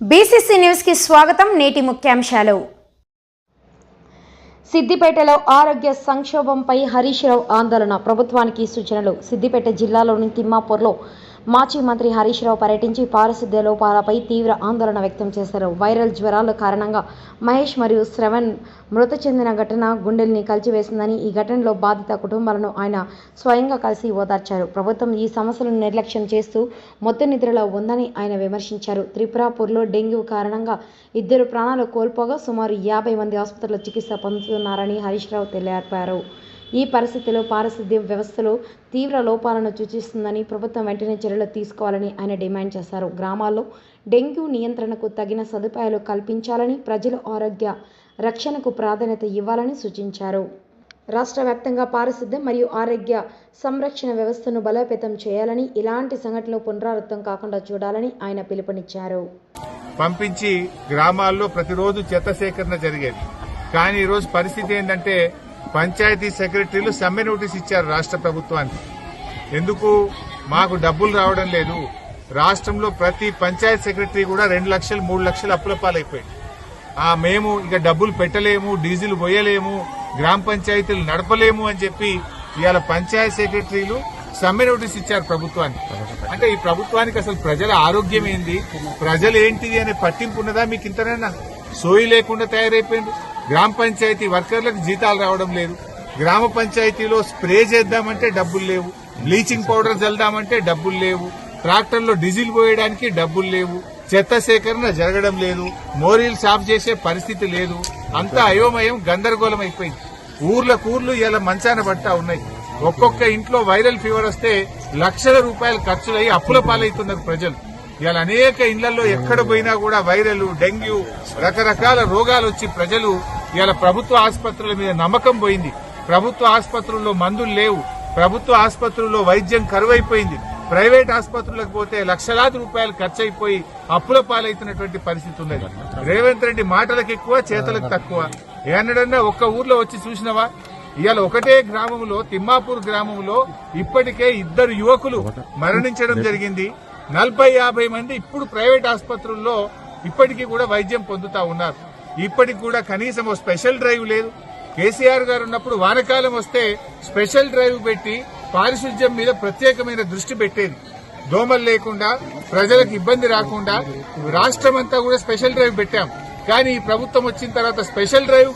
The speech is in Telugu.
బీసీసీ న్యూస్కి స్వాగతం నేటి ముఖ్యాంశాలు. సిద్దిపేటలో ఆరోగ్య సంక్షోభంపై హరీష్ రావు ఆందోళన ప్రభుత్వానికి సూచనలు. సిద్దిపేట జిల్లాలోని తిమ్మాపూర్లో మాజీ మంత్రి హరీష్ రావు పర్యటించి పారిశుద్ధ్య లోపాలపై తీవ్ర ఆందోళన వ్యక్తం చేశారు. వైరల్ జ్వరాల కారణంగా మహేష్ మరియు శ్రవణ్ మృతి చెందిన ఘటన గుండెల్ని కలిచివేసిందని ఈ ఘటనలో బాధిత కుటుంబాలను ఆయన స్వయంగా కలిసి ఓదార్చారు. ప్రభుత్వం ఈ సమస్యలను నిర్లక్ష్యం చేస్తూ మొత్తం నిద్రలో ఉందని ఆయన విమర్శించారు. త్రిపురాపూర్లో డెంగ్యూ కారణంగా ఇద్దరు ప్రాణాలు కోల్పోగా సుమారు యాభై మంది ఆసుపత్రిలో చికిత్స పొందుతున్నారని హరీష్ రావు తెలిపారు. ఈ పరిస్థితిలో పారిశుద్ధ్య వ్యవస్థలో తీవ్ర లోపాలను సూచిస్తుందని ప్రభుత్వం వెంటనే చర్యలు తీసుకోవాలని ఆయన డిమాండ్ చేశారు. గ్రామాల్లో డెంగ్యూ నియంత్రణకు తగిన సదుపాయాలు కల్పించాలని ప్రజల ఆరోగ్య రక్షణకు ప్రాధాన్యత ఇవ్వాలని సూచించారు. రాష్ట్ర వ్యాప్తంగా పారిశుద్ధ్యం మరియు ఆరోగ్య సంరక్షణ వ్యవస్థను బలోపేతం చేయాలని ఇలాంటి సంఘటనలు పునరావృతం కాకుండా చూడాలని ఆయన పిలుపునిచ్చారు. పంపించి గ్రామాల్లో ప్రతిరోజు చెత్త సేకరణ జరిగేది. కానీ ఈరోజు పరిస్థితి ఏంటంటే పంచాయతీ సెక్రటరీలు సమ్మె నోటీస్ ఇచ్చారు రాష్ట్ర ప్రభుత్వానికి. ఎందుకు? మాకు డబ్బులు రావడం లేదు. రాష్ట్రంలో ప్రతి పంచాయత్ సెక్రటరీ కూడా రెండు లక్షలు మూడు లక్షలు అప్పుల పాలైపోయింది. ఆ మేము ఇక డబ్బులు పెట్టలేము డీజిల్ పోయలేము గ్రామ పంచాయతీలు నడపలేము అని చెప్పి ఇవాళ పంచాయత్ సెక్రటరీలు సమ్మె నోటీస్ ఇచ్చారు ప్రభుత్వానికి. అంటే ఈ ప్రభుత్వానికి అసలు ప్రజల ఆరోగ్యం ఏంది? ప్రజలు ఏంటిది అనే పట్టింపు ఉన్నదా మీకు ఇంతనైనా సోయి లేకుండా తయారైపోయింది గ్రామ పంచాయతీ వర్కర్లకు జీతాలు రావడం లేదు. గ్రామ పంచాయతీలో స్ప్రే చేద్దామంటే డబ్బులు లేవు. బ్లీచింగ్ పౌడర్ చల్దామంటే డబ్బులు లేవు. ట్రాక్టర్లో డీజిల్ పోయడానికి డబ్బులు లేవు. చెత్త సేకరణ జరగడం లేదు. మోరీలు సాఫ్ చేసే పరిస్థితి లేదు. అంతా అయోమయం గందరగోళం అయిపోయింది. ఊర్ల కూర్లు ఇలా మంచాన పట్టా ఉన్నాయి. ఒక్కొక్క ఇంట్లో వైరల్ ఫీవర్ వస్తే లక్షల రూపాయలు ఖర్చులయ్యి అప్పుల పాలవుతున్నారు ప్రజలు. ఇలా అనేక ఇళ్ళలో ఎక్కడ పోయినా కూడా వైరల్ డెంగ్యూ రకరకాల రోగాలు వచ్చి ప్రజలు ఇవాళ ప్రభుత్వ ఆసుపత్రుల మీద నమ్మకం పోయింది. ప్రభుత్వ ఆసుపత్రుల్లో మందులు లేవు. ప్రభుత్వ ఆసుపత్రుల్లో వైద్యం కరువైపోయింది. ప్రైవేట్ ఆసుపత్రులకు పోతే లక్షలాది రూపాయలు ఖర్చు అయిపోయి అప్పుల పాలైతున్నటువంటి పరిస్థితి ఉన్నది. రేవంత్ రెడ్డి మాటలకు ఎక్కువ చేతలకు తక్కువ. ఏనడన్నా ఒక్క ఊర్లో వచ్చి చూసినవా? ఇవాళ ఒకటే గ్రామంలో తిమ్మాపూర్ గ్రామంలో ఇప్పటికే ఇద్దరు యువకులు మరణించడం జరిగింది. నలభై యాభై మంది ఇప్పుడు ప్రైవేట్ ఆసుపత్రుల్లో ఇప్పటికీ కూడా వైద్యం పొందుతా ఉన్నారు. ఇప్పటికి కూడా కనీసం ఓ స్పెషల్ డ్రైవ్ లేదు. కేసీఆర్ గారు ఉన్నప్పుడు వానకాలం వస్తే స్పెషల్ డ్రైవ్ పెట్టి పారిశుధ్యం మీద ప్రత్యేకమైన దృష్టి పెట్టేది. దోమలు లేకుండా ప్రజలకు ఇబ్బంది రాకుండా రాష్ట్రం అంతా కూడా స్పెషల్ డ్రైవ్ పెట్టాం. కానీ ఈ ప్రభుత్వం వచ్చిన తర్వాత స్పెషల్ డ్రైవ్